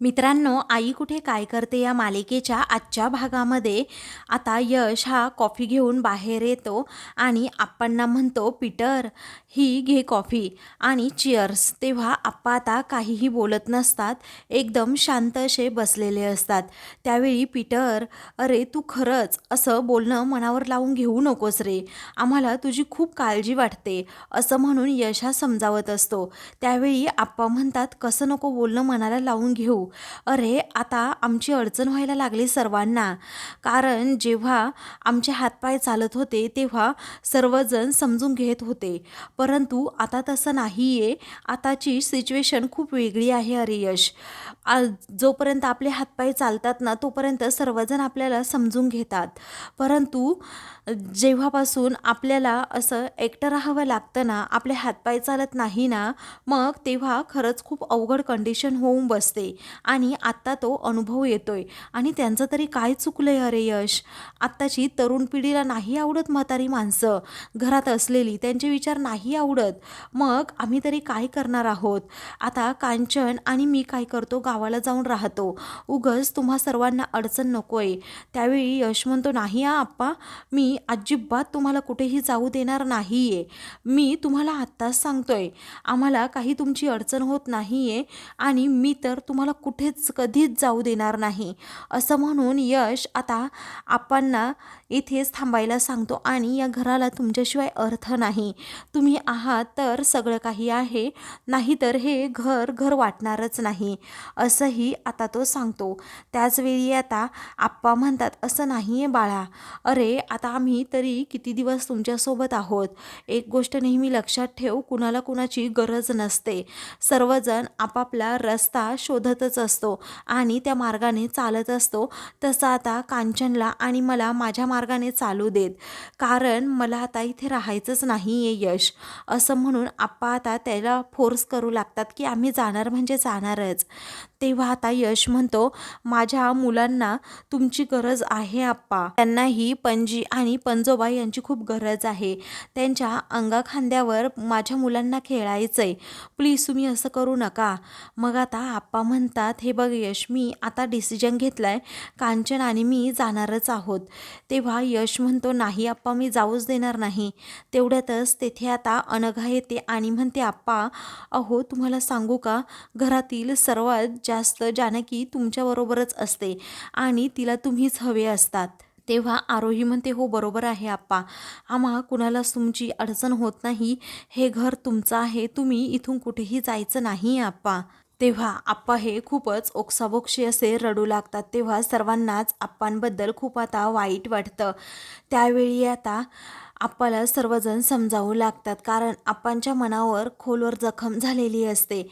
मित्रांनो आई कुठे काय करते या मालिकेच्या आजच्या भागामध्ये? आता यश हा कॉफी घेऊन बाहेर येतो आणि आप्पांना म्हणतो पीटर ही घे कॉफी. आणि चिअर्स तेव्हा आप्पा आता काहीही बोलत नसतात एकदम शांत असे बसलेले असतात. त्यावेळी पीटर अरे तू खरंच असं बोलणं मनावर लावून घेऊ नकोस रे. आम्हाला तुझी खूप काळजी वाटते. असं म्हणून यश हा समजावत असतो. त्यावेळी आप्पा म्हणतात कसं नको बोलणं मनाला लावून घेऊ. अरे आता आमची अडचण व्हायला लागली सर्वांना. कारण जेव्हा आमचे हातपाय चालत होते तेव्हा सर्वजण समजून घेत होते. परंतु आता तसं नाही आहे आताची सिच्युएशन खूप वेगळी आहे अरे यश जोपर्यंत आपले हातपाय चालतात ना तोपर्यंत सर्वजण आपल्याला समजून घेतात. परंतु जेव्हापासून आपल्याला असं एकटं राहावं लागतं ना आपले हातपाय चालत नाही ना मग तेव्हा खरंच खूप अवघड कंडिशन होऊन बसते आणि आत्ता तो अनुभव येतोय. आणि त्यांचं तरी काय चुकलंय अरे यश? आत्ताची तरुण पिढीला नाही आवडत म्हातारी माणसं. घरात असलेली त्यांचे विचार नाही आवडत. मग आम्ही तरी काय करणार आहोत? आता कांचन आणि मी काय करतो? गावाला जाऊन राहतो. उगस तुम्हा सर्वांना अडचण नकोय. त्यावेळी यश म्हणतो नाही आप्पा मी अजिबात तुम्हाला कुठेही जाऊ देणार नाही आहे मी तुम्हाला आत्ताच सांगतोय आम्हाला काही तुमची अडचण होत नाही आहे आणि मी तर तुम्हाला कुठेच कधीच जाऊ देणार नाही. असं म्हणून यश आता आप्पांना इथेच थांबायला सांगतो आणि या घराला तुमच्याशिवाय अर्थ नाही. तुम्ही आहात तर सगळं काही आहे नाहीतर हे घर घर वाटणारच नाही असंही आता तो सांगतो. त्याचवेळी आता आप्पा म्हणतात असं नाही आहे बाळा. अरे आता आम्ही तरी किती दिवस तुमच्यासोबत आहोत? एक गोष्ट नेहमी लक्षात ठेव कुणाला कुणाची गरज नसते. सर्वजण आपापला रस्ता शोधतच असतो आणि त्या मार्गाने चालत असतो. तसं आता कांचनला आणि मला माझ्या मार्गाने चालू देत. कारण मला आता इथे राहायचंच नाही आहे यश. असं म्हणून आप्पा आता त्याला फोर्स करू लागतात की आम्ही जाणार म्हणजे जाणारच. तेव्हा आता यश म्हणतो माझ्या मुलांना तुमची गरज आहे आप्पा. त्यांनाही पणजी आणि पंजोबा यांची खूप गरज आहे. त्यांच्या अंगाखांद्यावर माझ्या मुलांना खेळायचं आहे प्लीज तुम्ही असं करू नका. मग आता आप्पा म्हणतात हे बघ यश मी आता डिसिजन घेतला आहे कांचन आणि मी जाणारच आहोत. तेव्हा यश म्हणतो नाही आप्पा मी जाऊच देणार नाही. तेवढ्यातच तेथे आता अनघा येते आणि म्हणते आप्पा अहो तुम्हाला सांगू का? घरातील सर्वात जास्त जानकी तुमच्याबरोबरच असते आणि तिला तुम्हीच हवे असतात. तेव्हा आरोही म्हणते हो बरोबर आहे आप्पा. आम्हा कुणालाच तुमची अडचण होत नाही. हे घर तुमचं आहे. तुम्ही इथून कुठेही जायचं नाही आप्पा. तेव्हा आप्पा हे खूपच ओक्साबोक्षी असे रडू लागतात. तेव्हा सर्वांनाच आप्पांबद्दल खूप आता वाईट वाटतं. त्यावेळी आता आप्पाला सर्वजण समजावू लागतात कारण आप्पांच्या मनावर खोलवर जखम झालेली असते.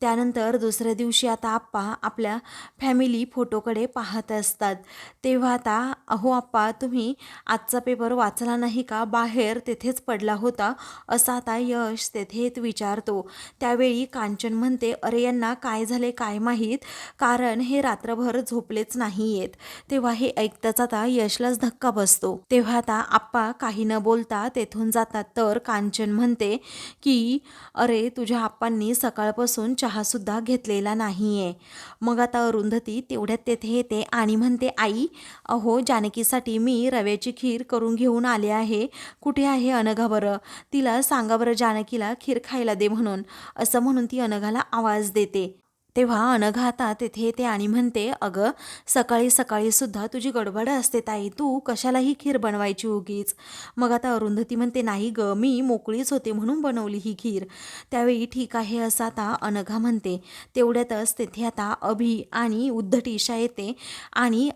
त्यानंतर दुसऱ्या दिवशी आता आप्पा आपल्या फॅमिली फोटोकडे पाहत असतात. तेव्हा आता अहो आप्पा तुम्ही आजचा पेपर वाचला नाही का? बाहेर तेथेच पडला होता. असा आता यश तेथे विचारतो. त्यावेळी कांचन म्हणते अरे यांना काय झाले काय माहीत? कारण हे रात्रभर झोपलेच नाही आहेत तेव्हा हे ऐकताच आता यशलाच धक्का बसतो. तेव्हा आता आप्पा काही न बोलता तेथून जातात. तर कांचन म्हणते की अरे तुझ्या आप्पांनी सकाळपासून चहासुद्धा घेतलेला नाही आहे मग आता अरुंधती तेवढ्यात तेथे येते आणि म्हणते आई अहो जानकीसाठी मी रव्याची खीर करून घेऊन आले आहे. कुठे आहे अनघा बरं? तिला सांगा बरं जानकीला खीर खायला दे म्हणून. असं म्हणून ती अनघाला आवाज देते. तेव्हा अनघा आता तेथे येते आणि म्हणते अगं सकाळी सकाळी सुद्धा तुझी गडबड असते ताई तू कशालाही खीर बनवायची उगीच. मग आता अरुंधती म्हणते नाही ग मी मोकळीच होते म्हणून बनवली ही खीर. त्यावेळी ठीक आहे असं आता अनघा म्हणते. तेवढ्यातच तेथे आता अभि आणि उद्धट ईशा येते आणि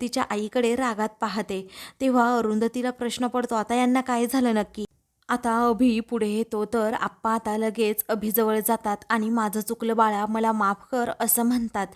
तिच्या आईकडे रागात पाहते. तेव्हा अरुंधतीला प्रश्न पडतो आता यांना काय झालं नक्की? आता अभि पुढे येतो तर आप्पा आता लगेच अभिजवळ जातात आणि माझं चुकलं बाळा मला माफ कर असं म्हणतात.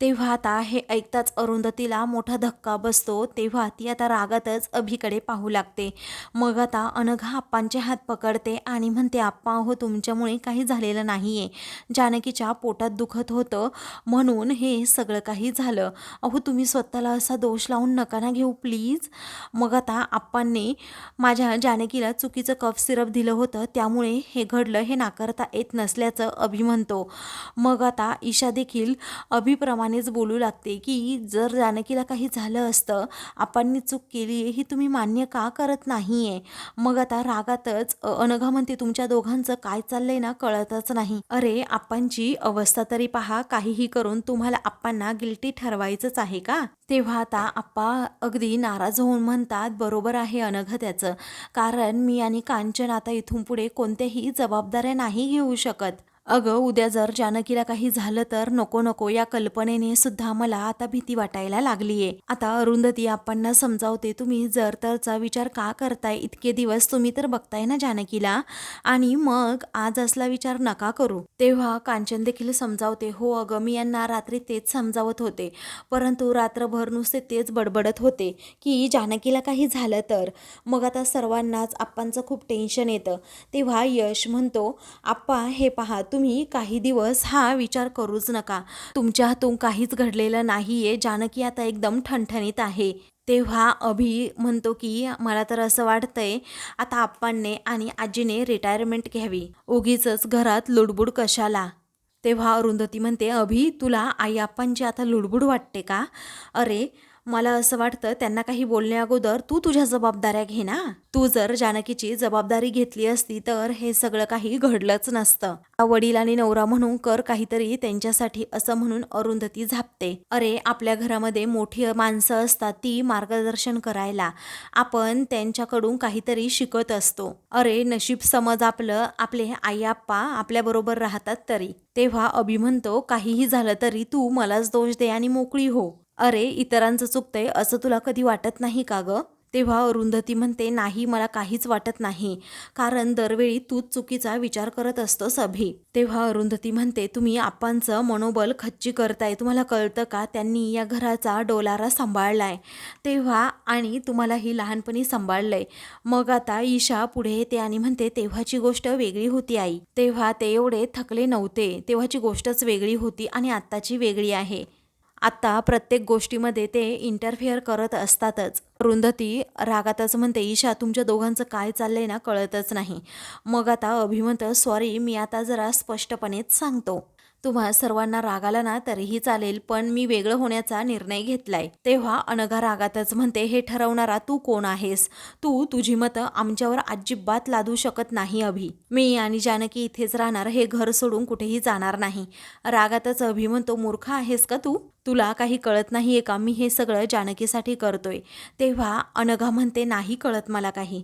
तेव्हा आता हे ऐकताच अरुंधतीला मोठा धक्का बसतो. तेव्हा ती आता रागातच अभिकडे पाहू लागते. मग आता अनघा आप्पांचे हात पकडते आणि म्हणते आप्पा हो तुमच्यामुळे काही झालेलं नाही आहे जानकीच्या पोटात दुखत होतं. म्हणून हे सगळं काही झालं. अहो तुम्ही स्वतःला असा दोष लावून नका ना घेऊ प्लीज. मग आता आप्पांनी माझ्या जानकीला चुकीचं कप कफ सिरप दिलं होतं त्यामुळे हे घडलं हे नाकारता येत नसल्याचं अभि म्हणतो. मग आता ईशा देखील अभिप्रमाणेच बोलू लागते की जर जानकीला काही झालं असतं आपण चूक केली आहे ही तुम्ही मान्य का करत नाही आहे मग आता रागातच अनघा म्हणते तुमच्या दोघांचं काय चाललंय ना कळतच नाही. अरे आप्पांची अवस्था तरी पहा काहीही करून तुम्हाला आप्पांना गिल्टी ठरवायचंच आहे का? तेव्हा आता आप्पा अगदी नाराज होऊन म्हणतात बरोबर आहे अनघ त्याचं. कारण मी आणि कांचन आता इथून पुढे कोणत्याही जबाबदाऱ्या नाही घेऊ शकत. अगं उद्या जर जानकीला काही झालं तर नको नको या कल्पनेने सुद्धा मला आता भीती वाटायला लागलीये. आता अरुंधती आप्पांना समजावते तुम्ही जर तरचा विचार का करताय? इतके दिवस तुम्ही तर बघताय ना जानकीला. आणि मग आज असला विचार नका करू. तेव्हा कांचन देखील समजावते हो अगं मी यांना रात्री तेच समजावत होते. परंतु रात्रभर नुसते तेच बडबडत होते की जानकीला काही झालं तर. मग आता सर्वांनाच आप्पांचं खूप टेन्शन येतं. तेव्हा यश म्हणतो आप्पा हे पहा तुम्ही काही दिवस हा विचार करूच नका. तुमच्या हातून काहीच घडलेलं नाहीये. जानकी आता एकदम ठणठणीत आहे. तेव्हा अभि म्हणतो की मला तर असं वाटतंय आता आप्पांनी आणि आजीने रिटायरमेंट घ्यावी. उगीच घरात लुडबुड कशाला? तेव्हा अरुंधती म्हणते अभि तुला आई आप्पांची आता लुडबुड वाटते का? अरे मला असं वाटतं त्यांना काही बोलण्या अगोदर तू तुझ्या जबाबदाऱ्या घे ना. तू जर जानकीची जबाबदारी घेतली असती तर हे सगळं काही घडलंच नसतं. वडील आणि नवरा म्हणून कर काहीतरी त्यांच्यासाठी असं म्हणून अरुंधती झापते. अरे आपल्या घरामध्ये मोठी माणसं असतात ती मार्गदर्शन करायला. आपण त्यांच्याकडून काहीतरी शिकत असतो. अरे नशीब समज आपलं आपले आई आप्पा आपल्याबरोबर राहतात तरी. तेव्हा अभि म्हणतो काहीही झालं तरी तू मलाच दोष दे आणि मोकळी हो. अरे इतरांचं चुकतंय असं तुला कधी वाटत नाही का गं? तेव्हा अरुंधती म्हणते नाही मला काहीच वाटत नाही. कारण दरवेळी तूच चुकीचा विचार करत असतोस अभि. तेव्हा अरुंधती म्हणते तुम्ही आपांचं मनोबल खच्ची करताय. तुम्हाला कळतं का त्यांनी या घराचा डोलारा सांभाळलाय? तेव्हा आणि तुम्हालाही लहानपणी सांभाळलंय. मग आता ईशा पुढे येते आणि म्हणते तेव्हाची गोष्ट वेगळी होती आई. तेव्हा ते एवढे थकले नव्हते. तेव्हाची गोष्टच वेगळी होती आणि आत्ताची वेगळी आहे. आत्ता प्रत्येक गोष्टीमध्ये ते इंटरफेअर करत असतातच. रुंधती रागातच म्हणते ईशा तुमच्या दोघांचं काय चाललंय ना कळतच नाही. मग आता अभिमंत सॉरी मी आता जरा स्पष्टपणेच सांगतो. तुम्हा सर्वांना राग आला ना तरीही चालेल पण मी वेगळं होण्याचा निर्णय घेतलाय. तेव्हा अनघा रागातच म्हणते हे ठरवणारा तू कोण आहेस? तू तुझी मतं आमच्यावर अजिबात लादू शकत नाही अभि. मी आणि जानकी इथेच राहणार हे घर सोडून कुठेही जाणार नाही. रागातच अभि म्हणतो मूर्ख आहेस का तू? तुला काही कळत नाही आहे का? मी हे सगळं जानकीसाठी करतोय. तेव्हा अनघा म्हणते नाही कळत मला काही.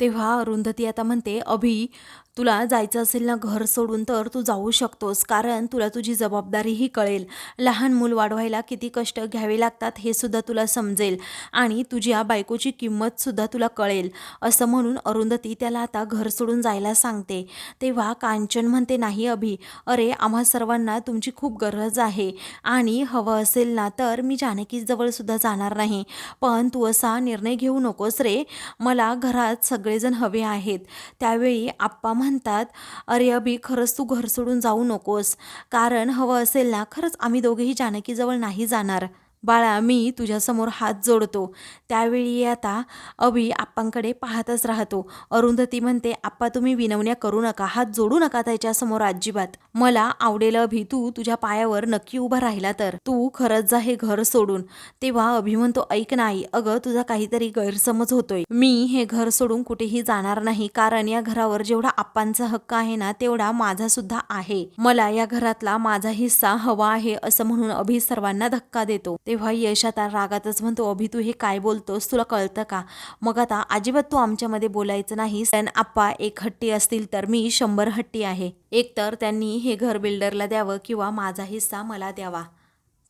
तेव्हा अरुंधती आता म्हणते अभि तुला जायचं असेल ना घर सोडून तर तू जाऊ शकतोस कारण तुला तुझी जबाबदारीही कळेल. लहान मूल वाढवायला किती कष्ट घ्यावे लागतात हे सुद्धा तुला समजेल आणि तुझ्या बायकोची किंमतसुद्धा तुला कळेल. असं म्हणून अरुंधती त्याला आता घर सोडून जायला सांगते. तेव्हा कांचन म्हणते नाही अभि अरे आम्हा सर्वांना तुमची खूप गरज आहे आणि हवं असेल ना तर मी जानकीजवळसुद्धा जाणार नाही. पण तू असा निर्णय घेऊ नकोस रे. मला घरात सगळेजण हवे आहेत. त्यावेळी आप्पा म्हणतात अरे अभि खरंच तू घर सोडून जाऊ नकोस. कारण हवं असेल ना खरंच आम्ही दोघेही जानकीजवळ नाही जाणार. बाळा मी तुझ्यासमोर हात जोडतो. त्यावेळी आता अभि आप्पांकडे पाहतच राहतो. अरुंधती म्हणते आप्पा तुम्ही विनवण्या करू नका. हात जोडू नका त्याच्यासमोर अजिबात. मला आवडेल अभि तू तुझ्या पायावर नक्की उभा राहिला तर. तू खरंच जा हे घर सोडून. तेव्हा अभि म्हणतो ऐक नाही अगं तुझा काहीतरी गैरसमज होतोय. मी हे घर सोडून कुठेही जाणार नाही. कारण या घरावर जेवढा आप्पांचा हक्क आहे ना तेवढा माझा सुद्धा आहे. मला या घरातला माझा हिस्सा हवा आहे असं म्हणून अभि सर्वांना धक्का देतो. तेव्हा यश आता रागातच म्हणतो अभि तू हे काय बोलतोस? तुला कळतं का? मग आता अजिबात तू आमच्यामध्ये बोलायचं नाही पण आप्पा एक हट्टी असतील तर मी शंभर हट्टी आहे. एकतर त्यांनी हे घर बिल्डरला द्यावं किंवा माझा हिस्सा मला द्यावा.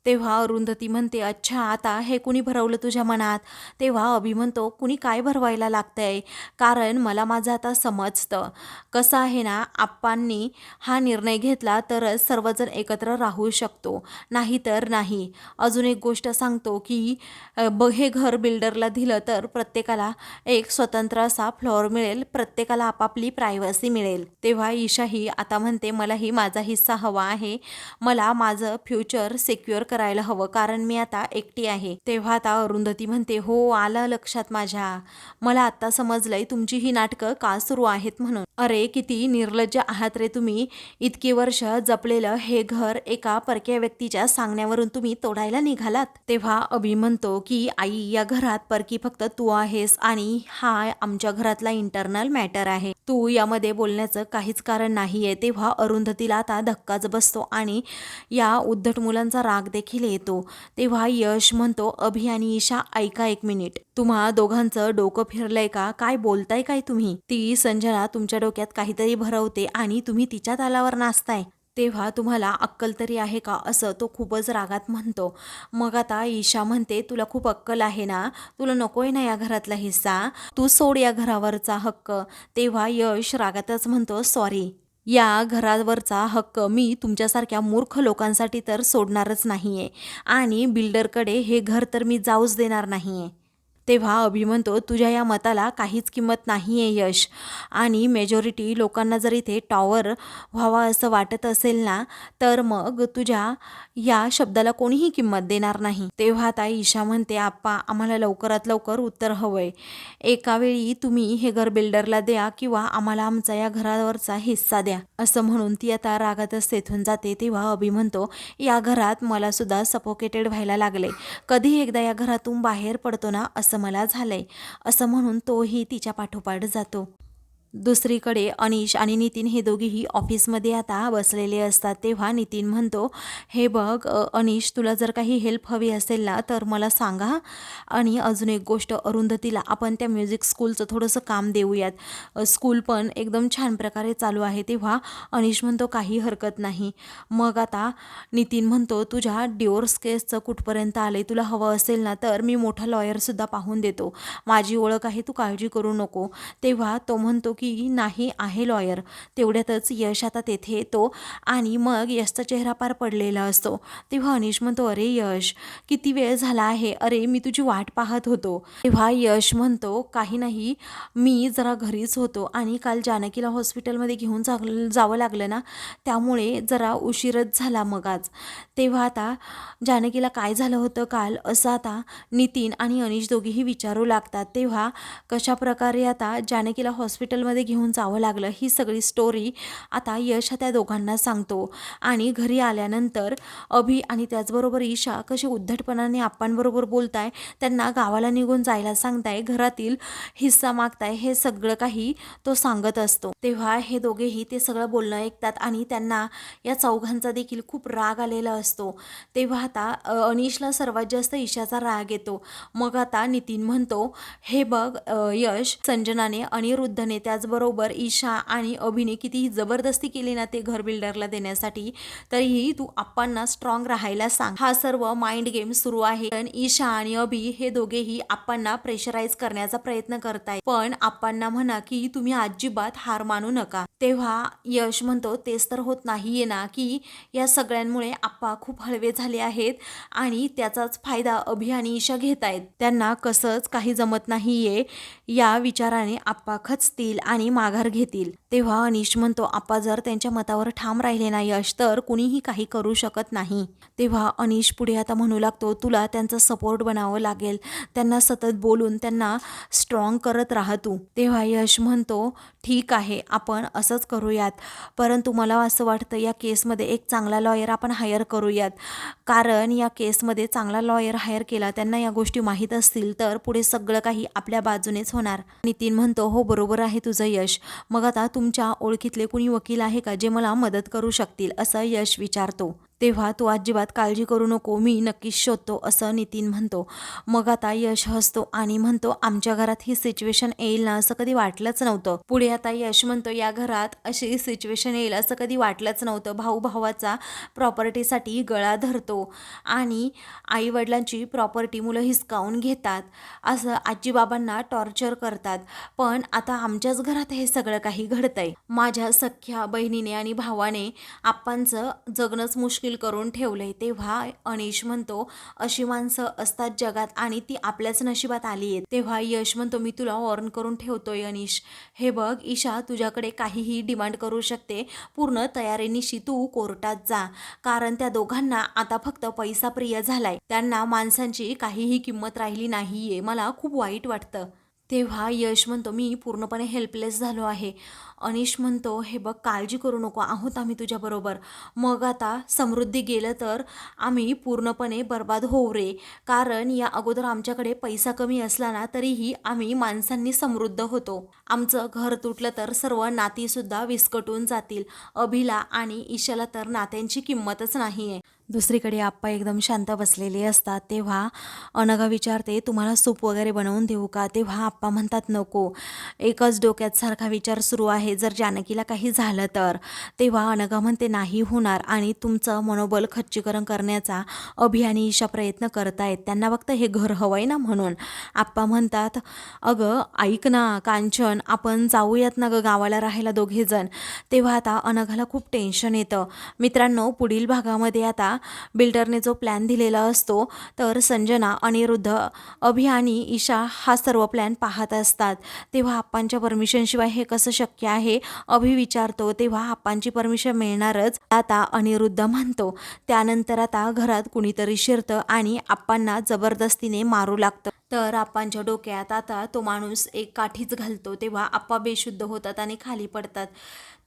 तेव्हा अरुंधती म्हणते अच्छा आता हे कुणी भरवलं तुझ्या मनात? तेव्हा अभि म्हणतो कुणी काय भरवायला लागतंय? कारण मला माझं आता समजतं. कसं आहे ना आप्पांनी हा निर्णय घेतला तरच सर्वजण एकत्र राहू शकतो. नाही तर नाही. अजून एक गोष्ट सांगतो की ब हे घर बिल्डरला दिलं तर प्रत्येकाला एक स्वतंत्र असा फ्लोअर मिळेल. प्रत्येकाला आपापली प्रायव्हसी मिळेल. तेव्हा ईशाही आता म्हणते मलाही माझा हिस्सा हवा आहे. मला माझं फ्युचर सिक्युअर करायला हवं. कारण मी आता एकटी आहे. तेव्हा आता अरुंधती म्हणते हो आलं लक्षात माझ्या. मला आता समजलंय तुमची ही नाटकं का सुरू आहेत म्हणून. अरे किती निर्लज्ज आहात रे तुम्ही. इतकी वर्ष जपलेलं हे घर एका परक्या व्यक्तीच्या सांगण्यावरून तुम्ही तोडायला निघालात. तेव्हा अभि म्हणतो की आई या घरात परकी फक्त तू आहेस आणि हा आमच्या घरातला इंटरनल मॅटर आहे. तू यामध्ये बोलण्याचं काहीच कारण नाहीये. तेव्हा अरुंधतीला आता धक्काच बसतो आणि या उद्धट मुलांचा राग देखील येतो. तेव्हा यश म्हणतो अभि आणि ईशा ऐका एक मिनिट. तुम्हा दोघांचं डोकं फिरलंय का? काय बोलताय काय तुम्ही? ती संजना तुमच्या डोक्यात काहीतरी भरवते आणि तुम्ही तिच्या तालावर नाचताय. तेव्हा तुम्हाला अक्कल तरी आहे का? असं तो खूपच रागात म्हणतो. मग आता ईशा म्हणते तुला खूप अक्कल आहे ना? तुला नकोय ना या घरातला हिस्सा? तू सोड या घरावरचा हक्क. तेव्हा यश रागातच म्हणतो सॉरी. या घरावरचा हक्क मी तुमच्यासारख्या मूर्ख लोकांसाठी तर सोडणारच नाहीये. आणि बिल्डरकडे हे घर तर मी जाऊच देणार नाहीये. तेव्हा अभि म्हणतो तुझ्या या मताला काहीच किंमत नाही आहे यश. आणि मेजॉरिटी लोकांना जर इथे टॉवर व्हावा असं वाटत असेल ना तर मग तुझ्या या शब्दाला कोणीही किंमत देणार नाही. तेव्हा आता ईशा म्हणते आप्पा आम्हाला लवकरात लवकर उत्तर हवंय. एका वेळी तुम्ही हे घर बिल्डरला द्या किंवा आम्हाला आमचा या घरावरचा हिस्सा द्या. असं म्हणून ती आता रागातच तेथून जाते. तेव्हा अभि म्हणतो या घरात मला सुद्धा सपोकेटेड व्हायला लागले कधी एकदा या घरातून बाहेर पडतो ना असं असं मला झालंय. असं म्हणून तोही तिच्या पाठोपाठ जातो. दुसरीकडे अनिश आणि नितीन हे दोघेही ऑफिसमध्ये आता बसलेले असतात. तेव्हा नितीन म्हणतो हे बघ अनिश तुला जर काही हेल्प हवी असेल ना तर मला सांगा. आणि अजून एक गोष्ट अरुंधतीला आपण त्या म्युझिक स्कूलचं थोडंसं काम देऊयात. स्कूल पण एकदम छान प्रकारे चालू आहे. तेव्हा अनिश म्हणतो काही हरकत नाही. मग आता नितीन म्हणतो तुझ्या डिवोर्स केसचं कुठपर्यंत आले तुला हवं असेल ना तर मी मोठा लॉयरसुद्धा पाहून देतो. माझी ओळख आहे तू काळजी करू नको. तेव्हा तो म्हणतो की की नाही आहे लॉयर तेवढ्यातच यश आता तेथे येतो आणि मग यशचा चेहरा पार पडलेला असतो. तेव्हा अनिश म्हणतो अरे यश किती वेळ झाला आहे? अरे मी तुझी वाट पाहत होतो. तेव्हा यश म्हणतो काही नाही मी जरा घरीच होतो आणि काल जानकीला हॉस्पिटलमध्ये घेऊन जा जावं लागलं ना त्यामुळे जरा उशीरच झाला मग आज. तेव्हा आता जानकीला काय झालं होतं काल? असं आता नितीन आणि अनिश दोघेही विचारू लागतात. तेव्हा कशा प्रकारे आता जानकीला हॉस्पिटलमध्ये घेऊन जावं लागलं ही सगळी स्टोरी आता यश त्या दोघांना सांगतो. आणि घरी आल्यानंतर अभि आणि त्याचबरोबर ईशा कशी उद्धटपणाने आप्पांबरोबर बोलताय त्यांना गावाला निघून जायला सांगताय घरातील हिस्सा मागताय हे सगळं काही तो सांगत असतो. तेव्हा हे दोघेही ते सगळं बोलणं ऐकतात आणि त्यांना या चौघांचा देखील खूप राग आलेला असतो. तेव्हा आता अनिशला सर्वात जास्त ईशाचा राग येतो. मग आता नितीन म्हणतो हे बघ यश संजनाने अनिरुद्धने त्याचबरोबर ईशा आणि अभिने कितीही जबरदस्ती केली ना ते घर बिल्डरला देण्यासाठी तरीही तू आप्पांना स्ट्रॉंग राहायला सांग. हा सर्व माइंड गेम सुरू आहे. पण ईशा आणि अभि हे दोघेही आप्पांना प्रेशराईज करण्याचा प्रयत्न करताय पण आप्पांना म्हणा की तुम्ही अजिबात हार मानू नका. तेव्हा यश म्हणतो तेच तर होत नाहीये ना की या सगळ्यांमुळे आप्पा खूप हळवे झाले आहेत आणि त्याचाच फायदा अभि आणि ईशा घेत आहेत त्यांना कसंच काही जमत नाहीये या विचाराने आप्पा खचतील आणि माघार घेतील. तेव्हा अनिश म्हणतो आप्पा जर त्यांच्या मतावर ठाम राहिले नाही यश तर कुणीही काही करू शकत नाही. तेव्हा अनिश पुढे आता म्हणू लागतो तुला त्यांचा सपोर्ट बनावं लागेल. त्यांना सतत बोलून त्यांना स्ट्रॉंग करत राहा तू. तेव्हा यश म्हणतो ठीक आहे आपण असंच करूयात. परंतु मला असं वाटतं या केसमध्ये एक चांगला लॉयर आपण हायर करूयात. कारण या केसमध्ये चांगला लॉयर हायर केला त्यांना या गोष्टी माहीत असतील तर पुढे सगळं काही आपल्या बाजूनेच होणार. नितीन म्हणतो हो बरोबर आहे तुझं. तुझं यश. मग आता तुमच्या ओळखीतले कुणी वकील आहे का जे मला मदत करू शकतील असं यश विचारतो. तेव्हा तू अजिबात काळजी करू नको मी नक्कीच शोधतो असं नितीन म्हणतो. मग आता यश हसतो आणि म्हणतो आमच्या घरात ही सिच्युएशन येईल ना असं कधी वाटलंच नव्हतं. पुढे आता यश म्हणतो या घरात अशी सिच्युएशन येईल असं कधी वाटलंच नव्हतं. भाऊ भावाचा प्रॉपर्टीसाठी गळा धरतो आणि आई वडिलांची प्रॉपर्टी मुलं हिसकावून घेतात असं आजीबाबांना टॉर्चर करतात. पण आता आमच्याच घरात हे सगळं काही घडतंय. माझ्या सख्या बहिणीने आणि भावाने आप्पांचं जगणंच मुश्किल सील करून ठेवलंय तेव्हा अनिश म्हणतो अशी माणसं असतात जगात आणि ती आपल्याच नशिबात आली आहेत. तेव्हा यश म्हणतो मी तुला वॉर्न करून ठेवतोय अनिश. हे बघ ईशा तुझ्याकडे काहीही डिमांड करू शकते. पूर्ण तयारीनिशी तू कोर्टात जा. कारण त्या दोघांना आता फक्त पैसा प्रिय झालाय. त्यांना माणसांची काहीही किंमत राहिली नाहीये. मला खूप वाईट वाटतं. तेव्हा यश म्हणतो मी पूर्णपणे हेल्पलेस झालो आहे. अनिश म्हणतो हे बघ काळजी करू नको आहोत आम्ही तुझ्याबरोबर मग आता समृद्धी गेलं तर आम्ही पूर्णपणे बर्बाद होऊ रे. कारण या अगोदर आमच्याकडे पैसा कमी असला ना तरीही आम्ही माणसांनी समृद्ध होतो. आमचं घर तुटलं तर सर्व नातीसुद्धा विस्कटून जातील. अभिला आणि ईशाला तर नात्यांची किंमतच नाही आहे दुसरीकडे आप्पा एकदम शांत बसलेले असतात. तेव्हा अनघा विचारते तुम्हाला सूप वगैरे बनवून देऊ का? तेव्हा आप्पा म्हणतात नको. एकच डोक्यात सारखा विचार सुरू आहे. जर जानकीला काही झालं तर. तेव्हा अनघा म्हणते नाही होणार आणि तुमचं मनोबल खच्चीकरण करण्याचा अभियानीशा ईशा प्रयत्न करतायत. त्यांना फक्त हे घर हवंय ना म्हणून. आप्पा म्हणतात अगं ऐक ना कांचन आपण जाऊयात ना गं गावाला राहायला दोघेजण. तेव्हा आता अनघाला खूप टेन्शन येतं. मित्रांनो पुढील भागामध्ये आता बिल्डरने जो प्लॅन दिलेला असतो तर संजना अनिरुद्ध अभियानी ईशा हा सर्व प्लॅन पाहत असतात. तेव्हा आप्पांच्या परमिशनशिवाय हे कसं शक्य आहे अभि विचारतो. तेव्हा आप्पांची परमिशन मिळणारच. आता अनिरुद्ध म्हणतो त्यानंतर आता घरात कुणीतरी शिरतं आणि आप्पांना जबरदस्तीने मारू लागतं. तर आप्पांच्या डोक्यात आता तो माणूस एक काठीच घालतो तेव्हा आप्पा बेशुद्ध होतात आणि खाली पडतात.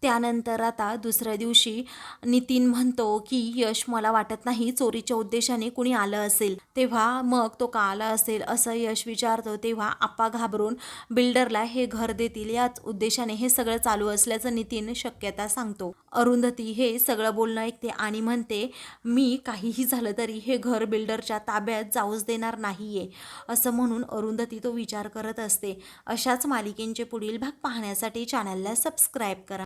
त्यानंतर आता दुसऱ्या दिवशी नितीन म्हणतो की यश मला वाटत नाही चोरीच्या उद्देशाने कुणी आलं असेल. तेव्हा मग तो का आला असेल असं यश विचारतो तेव्हा आप्पा घाबरून बिल्डरला हे घर देतील याच उद्देशाने हे सगळं चालू असल्याचं नितीन शक्यता सांगतो. अरुंधती हे सगळं बोलणं ऐकते आणि म्हणते मी काहीही झालं तरी हे घर बिल्डरच्या ताब्यात जाऊच देणार नाहीये. असं म्हणून अरुंधती तो विचार करत असते. अशाच मालिकेंचे पुढील भाग पाहण्यासाठी चॅनलला सबस्क्राईब करा.